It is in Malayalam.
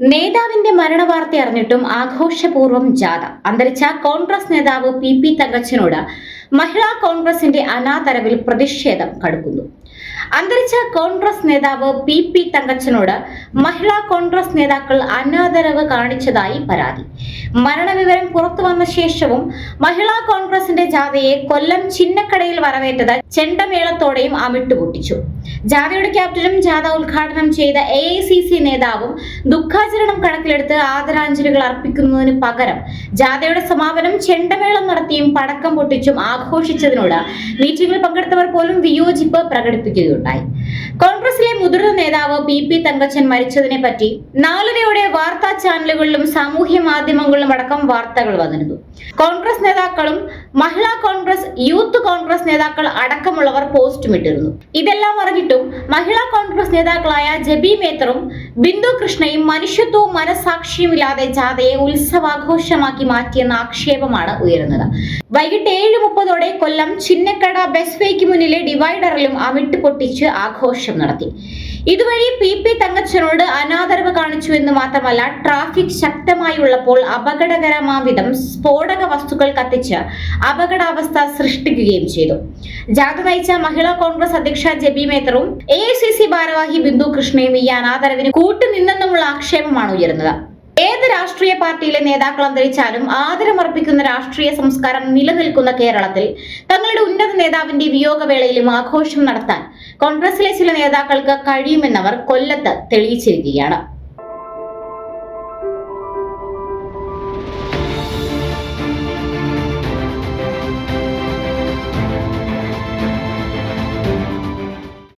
നേതാവിന്റെ മരണവാർത്ത അറിഞ്ഞിട്ടും ആഘോഷപൂർവം ജാഥ. അന്തരിച്ച കോൺഗ്രസ് നേതാവ് പി പി തങ്കച്ചനോട് മഹിളാ കോൺഗ്രസിന്റെ അനാദരവിൽ പ്രതിഷേധം കടുക്കുന്നു. അന്തരിച്ച കോൺഗ്രസ് നേതാവ് പി പി തങ്കച്ചനോട് മഹിളാ കോൺഗ്രസ് നേതാക്കൾ അനാദരവ് കാണിച്ചതായി പരാതി. മരണവിവരം പുറത്തു വന്ന ശേഷവും മഹിളാ കോൺഗ്രസിന്റെ ജാഥയെ കൊല്ലം ചിന്നക്കടയിൽ വരവേറ്റത് ചെണ്ടമേളത്തോടെയും അമിട്ടുപൊട്ടിച്ചു ജാഥയുടെ ക്യാപ്റ്റനും ജാഥ ഉദ്ഘാടനം ചെയ്ത എ നേതാവും ദുഃഖാചരണം കണക്കിലെടുത്ത് ആദരാഞ്ജലികൾ അർപ്പിക്കുന്നതിന് പകരം ജാഥയുടെ സമാപനം ചെണ്ടമേളം നടത്തിയും പടക്കം പൊട്ടിച്ചും ആഘോഷിച്ചതിനോട് മീറ്റിംഗിൽ പങ്കെടുത്തവർ പോലും വിയോജിപ്പ് പ്രകടിപ്പിക്കുകയുണ്ടായി കോൺഗ്രസിലെ മുതിർന്ന നേതാവ് പി പി തങ്കച്ചൻ മരിച്ചതിനെ പറ്റി നാലരയോടെ വാർത്താ ചാനലുകളിലും സാമൂഹ്യ മാധ്യമങ്ങളിലും അടക്കം വാർത്തകൾ വന്നിരുന്നു. കോൺഗ്രസ് നേതാക്കളും മഹിളാ കോൺഗ്രസ് യൂത്ത് കോൺഗ്രസ് നേതാക്കൾ അടക്കമുള്ളവർ പോസ്റ്റും ഇട്ടിരുന്നു. ഇതെല്ലാം അറിഞ്ഞിട്ടും മഹിളാ കോൺഗ്രസ് നേതാക്കളായ ജബി മേത്തറും ബിന്ദു കൃഷ്ണയും മനുഷ്യത്വവും മനസാക്ഷിയും ഇല്ലാതെ ജാഥയെ ഉത്സവാഘോഷമാക്കി മാറ്റിയെന്ന ആക്ഷേപമാണ് ഉയരുന്നത്. വൈകിട്ട് ഏഴ് മുപ്പതോടെ കൊല്ലം ചിന്നക്കട ബസ് വേക്ക് മുന്നിലെ ഡിവൈഡറിലും അമിട്ട് പൊട്ടിച്ച് ആഘോഷം നടത്തി. ഇതുവഴി പി പി തങ്കച്ചനോട് അനാദരവ് കാണിച്ചു എന്ന് മാത്രമല്ല ട്രാഫിക് ശക്തമായുള്ളപ്പോൾ അപകടകരമാ വിധം സ്ഫോടക വസ്തുക്കൾ കത്തിച്ച് അപകടാവസ്ഥ സൃഷ്ടിക്കുകയും ചെയ്തു. ജാഥ നയിച്ച മഹിളാ കോൺഗ്രസ് അധ്യക്ഷ ജബി മേത്തറും എ ഐ സി സി ഭാരവാഹി ബിന്ദു കൃഷ്ണയും ഈ അനാദരവിന് കൂട്ടുനിന്നെന്നുമുള്ള ആക്ഷേപമാണ് ഉയരുന്നത്. രാഷ്ട്രീയ പാർട്ടിയിലെ നേതാക്കൾ അന്തരിച്ചാലും ആദരമർപ്പിക്കുന്ന രാഷ്ട്രീയ സംസ്കാരം നിലനിൽക്കുന്ന കേരളത്തിൽ തങ്ങളുടെ ഉന്നത നേതാവിന്റെ വിയോഗവേളയിലും ആഘോഷം നടത്താൻ കോൺഗ്രസിലെ ചില നേതാക്കൾക്ക് കഴിയുമെന്നവർ കൊല്ലത്ത് തെളിയിച്ചിരിക്കുകയാണ്.